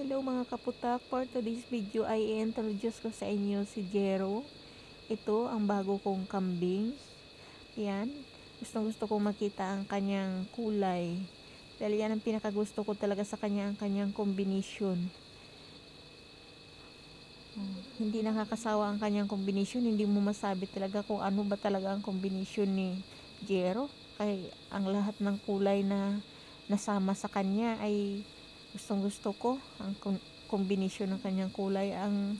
Hello mga kaputak, for today's video ay i-introduce ko sa inyo si Jero. Ito ang bago kong kambing. Yan. Gustong gusto kong makita ang kanyang kulay. Dahil yan ang pinakagusto ko talaga sa kanya, ang kanyang combination. Hmm, Hindi nakakasawa ang kanyang combination. Hindi mo masabi talaga kung ano ba talaga ang combination ni Jero. Kaya ang lahat ng kulay na nasama sa kanya ay gustong gusto ko ang kom- kombinasyon ng kanyang kulay. Ang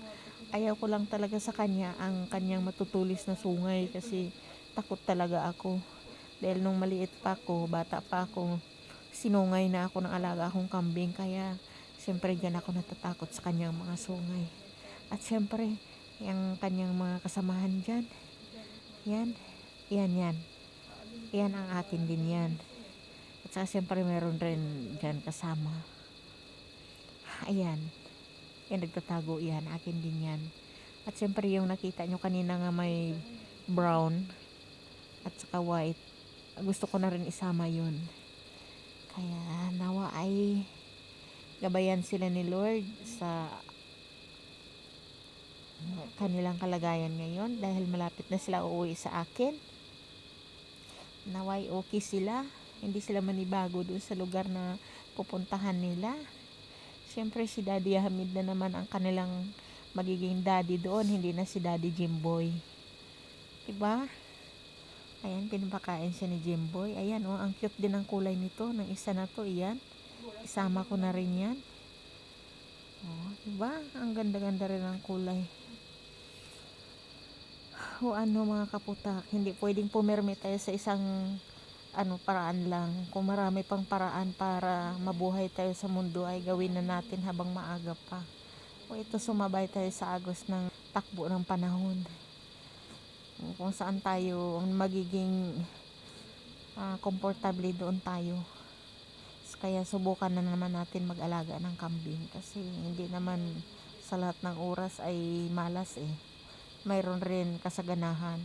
ayaw ko lang talaga sa kanya ang kanyang matutulis na sungay kasi takot talaga ako. Dahil nung maliit pa ako bata pa ako sinungay na ako ng alaga akong kambing. Kaya siyempre dyan ako natatakot sa kanyang mga sungay. At siyempre yung kanyang mga kasamahan dyan. Yan yan yan. Yan ang akin din yan. At saka siyempre meron rin dyan kasama Ayan. Yan, nagtatago yan. Akin din yan. At siyempre yung nakita nyo kanina nga may brown at saka white. Gusto ko na rin isama yun. Kaya nawa ay gabayan sila ni Lord sa kanilang kalagayan ngayon dahil malapit na sila uuwi sa akin. Naway okay sila. Hindi sila manibago doon sa lugar na pupuntahan nila. Siyempre si Daddy Hamid na naman ang kanilang magiging daddy doon, hindi na si Daddy Jimboy. Diba? Ayan, pinapakain siya ni Jimboy. Ayan, oh, ang cute din ang kulay nito. Ng isa na to, iyan. Isama ko na rin yan. Oh, diba? Ang ganda-ganda rin ang kulay. O ano mga kaputak, hindi pwedeng pumirmi tayo sa isang ano paraan lang. Kung marami pang paraan para mabuhay tayo sa mundo ay gawin na natin habang maaga pa. O ito sumabay tayo sa agos ng takbo ng panahon. Kung saan tayo magiging ah, komportable doon tayo. Kaya subukan na naman natin mag-alaga ng kambing kasi hindi naman sa lahat ng oras ay malas eh. Mayroon rin kasaganahan.